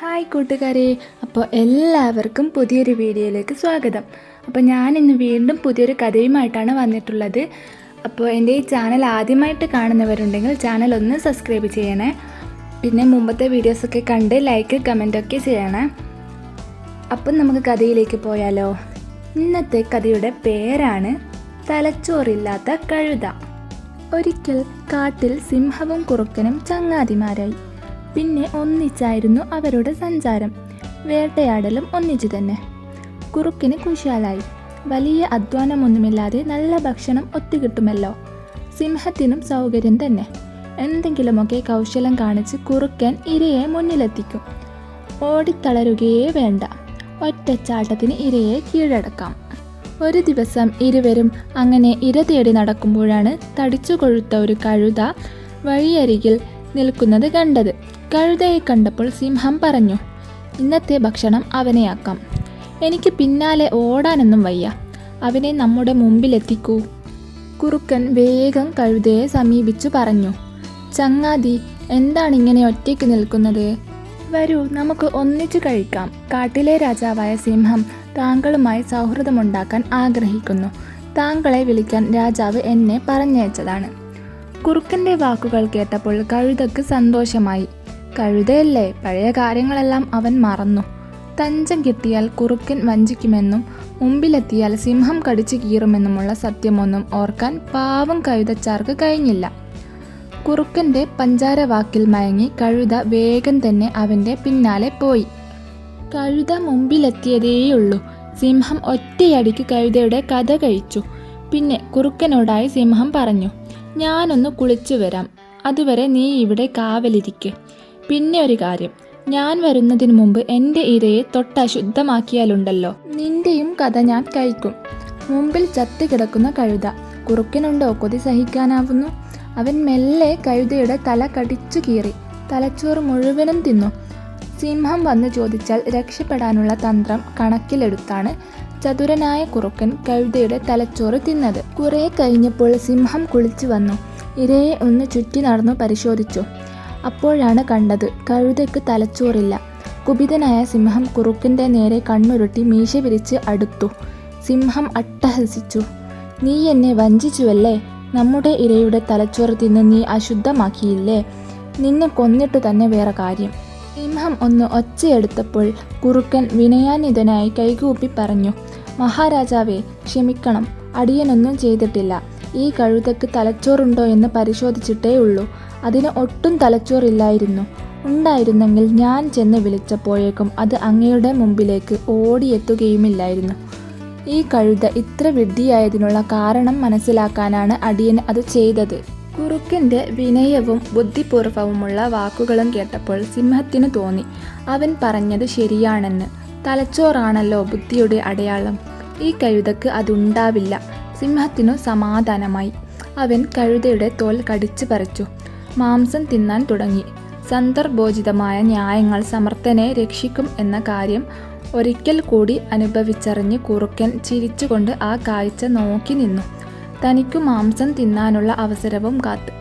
Hi കൂട്ടുകാരെ. അപ്പോൾ എല്ലാവർക്കും പുതിയൊരു വീഡിയോയിലേക്ക് സ്വാഗതം. അപ്പോൾ ഞാൻ ഇന്ന് വീണ്ടും പുതിയൊരു കഥയുമായിട്ടാണ് വന്നിട്ടുള്ളത്. അപ്പോൾ എന്റെ ഈ ചാനൽ ആദ്യമായിട്ട് കാണുന്നവരുണ്ടെങ്കിൽ ചാനൽ ഒന്ന് സബ്സ്ക്രൈബ് ചെയ്യണേ. പിന്നെ മുമ്പത്തെ വീഡിയോസൊക്കെ കണ്ട് ലൈക്ക് കമന്റൊക്കെ ചെയ്യണേ. അപ്പം നമുക്ക് കഥയിലേക്ക് പോയാലോ. ഇന്നത്തെ കഥയുടെ പേരാണ് തലച്ചോറില്ലാത്ത കഴുത. ഒരിക്കൽ കാട്ടിൽ സിംഹവും കുറുക്കനും ചങ്ങാതിമാരായി. പിന്നെ ഒന്നിച്ചായിരുന്നു അവരുടെ സഞ്ചാരം. വേട്ടയാടലും ഒന്നിച്ചു തന്നെ. കുറുക്കിന് കുശാലായി. വലിയ അധ്വാനമൊന്നുമില്ലാതെ നല്ല ഭക്ഷണം ഒത്തുകിട്ടുമല്ലോ. സിംഹത്തിനും സൗകര്യം തന്നെ. എന്തെങ്കിലുമൊക്കെ കൗശലം കാണിച്ച് കുറുക്കൻ ഇരയെ മുന്നിലെത്തിക്കും. ഓടിത്തളരുകയേ വേണ്ട. ഒറ്റച്ചാട്ടത്തിന് ഇരയെ കീഴടക്കാം. ഒരു ദിവസം ഇരുവരും അങ്ങനെ ഇര തേടി നടക്കുമ്പോഴാണ് തടിച്ചു കൊഴുത്ത ഒരു കഴുത വഴിയരികിൽ നിൽക്കുന്നത് കണ്ടത്. കഴുതയെ കണ്ടപ്പോൾ സിംഹം പറഞ്ഞു ഇന്നത്തെ ഭക്ഷണം അവനെയാക്കാം. എനിക്ക് പിന്നാലെ ഓടാനൊന്നും വയ്യ. അവനെ നമ്മുടെ മുമ്പിലെത്തിക്കൂ കുറുക്കൻ വേഗം കഴുതയെ സമീപിച്ചു പറഞ്ഞു ചങ്ങാതി എന്താണ് ഇങ്ങനെ ഒറ്റയ്ക്ക് നിൽക്കുന്നത്? വരൂ നമുക്ക് ഒന്നിച്ചു കഴിക്കാം. കാട്ടിലെ രാജാവായ സിംഹം താങ്കളുമായി സൗഹൃദമുണ്ടാക്കാൻ ആഗ്രഹിക്കുന്നു. താങ്കളെ വിളിക്കാൻ രാജാവ് എന്നെ പറഞ്ഞയച്ചതാണ്. കുറുക്കന്റെ വാക്കുകൾ കേട്ടപ്പോൾ കഴുതക്ക് സന്തോഷമായി. കഴുതയല്ലേ പഴയ കാര്യങ്ങളെല്ലാം അവൻ മറന്നു. തഞ്ചം കിട്ടിയാൽ കുറുക്കൻ വഞ്ചിക്കുമെന്നും മുമ്പിലെത്തിയാൽ സിംഹം കടിച്ചു കീറുമെന്നുമുള്ള സത്യമൊന്നും ഓർക്കാൻ പാവം കഴുതച്ചാർക്ക് കഴിഞ്ഞില്ല. കുറുക്കന്റെ പഞ്ചാര വാക്കിൽ മയങ്ങി കഴുത വേഗം തന്നെ അവന്റെ പിന്നാലെ പോയി. കഴുത മുമ്പിലെത്തിയതേയുള്ളൂ. സിംഹം ഒറ്റയടിക്ക് കഴുതയുടെ കഥ കഴിച്ചു. പിന്നെ കുറുക്കനോടായി സിംഹം പറഞ്ഞു ഞാനൊന്ന് കുളിച്ചു വരാം. അതുവരെ നീ ഇവിടെ കാവലിരിക്കെ. പിന്നെ ഒരു കാര്യം ഞാൻ വരുന്നതിന് മുമ്പ് എന്റെ ഇരയെ തൊട്ടശുദ്ധമാക്കിയാലുണ്ടല്ലോ നിന്റെയും കഥ ഞാൻ കഴിക്കും. മുമ്പിൽ ചത്തു കിടക്കുന്ന കഴുത. കുറുക്കനുണ്ടോ? കൊതി സഹിക്കാനാവുന്നു. അവൻ മെല്ലെ കഴുതയുടെ തല കടിച്ചു കീറി. തലച്ചോറ് മുഴുവനും തിന്നു. സിംഹം വന്ന് ചോദിച്ചാൽ രക്ഷപ്പെടാനുള്ള തന്ത്രം കണക്കിലെടുത്താണ് ചതുരനായ കുറുക്കൻ കഴുതയുടെ തലച്ചോറ് തിന്നത്. കുറെ കഴിഞ്ഞപ്പോൾ സിംഹം കുളിച്ചു വന്നു. ഇരയെ ഒന്ന് ചുറ്റി നടന്നു പരിശോധിച്ചു. അപ്പോഴാണ് കണ്ടത് കഴുതയ്ക്ക് തലച്ചോറില്ല. കുപിതനായ സിംഹം കുറുക്കന്റെ നേരെ കണ്ണുരുട്ടി മീശ വിരിച്ച് അടുത്തു. സിംഹം അട്ടഹസിച്ചു. നീ എന്നെ വഞ്ചിച്ചുവല്ലേ? നമ്മുടെ ഇരയുടെ തലച്ചോറ് തിന്ന് നീ അശുദ്ധമാക്കിയില്ലേ? നിന്നെ കൊന്നിട്ട് തന്നെ വേറെ കാര്യം. സിംഹം ഒന്ന് ഒച്ചയെടുത്തപ്പോൾ കുറുക്കൻ വിനയാനിതനായി കൈകൂപ്പി പറഞ്ഞു മഹാരാജാവേ ക്ഷമിക്കണം. അടിയനൊന്നും ചെയ്തിട്ടില്ല. ഈ കഴുതക്ക് തലച്ചോറുണ്ടോ എന്ന് പരിശോധിച്ചിട്ടേ ഉള്ളൂ. അതിന് ഒട്ടും തലച്ചോറില്ലായിരുന്നു ഉണ്ടായിരുന്നെങ്കിൽ ഞാൻ ചെന്ന് വിളിച്ചപ്പോഴേക്കും അത് അങ്ങയുടെ മുമ്പിലേക്ക് ഓടിയെത്തുകയുമില്ലായിരുന്നു. ഈ കഴുത ഇത്ര വിഡ്ഢിയായതിനുള്ള കാരണം മനസ്സിലാക്കാനാണ് അടിയൻ അത് ചെയ്തത്. കുറുക്കന്റെ വിനയവും ബുദ്ധിപൂർവവുമുള്ള വാക്കുകളും കേട്ടപ്പോൾ സിംഹത്തിന് തോന്നി അവൻ പറഞ്ഞത് ശരിയാണെന്ന്. തലച്ചോറാണല്ലോ ബുദ്ധിയുടെ അടയാളം. ഈ കഴുതക്ക് അതുണ്ടാവില്ല. സിംഹത്തിനു സമാധാനമായി. അവൻ കഴുതയുടെ തോൽ കടിച്ചു പറിച്ചു. മാംസം തിന്നാൻ തുടങ്ങി. സന്ദർഭോചിതമായ ന്യായങ്ങൾ സമർത്ഥനെ രക്ഷിക്കും എന്ന കാര്യം ഒരിക്കൽ കൂടി അനുഭവിച്ചറിഞ്ഞ് കുറുക്കൻ ചിരിച്ചുകൊണ്ട് ആ കാഴ്ച നോക്കി നിന്നു. തനിക്കു മാംസം തിന്നാനുള്ള അവസരവും കാത്ത്.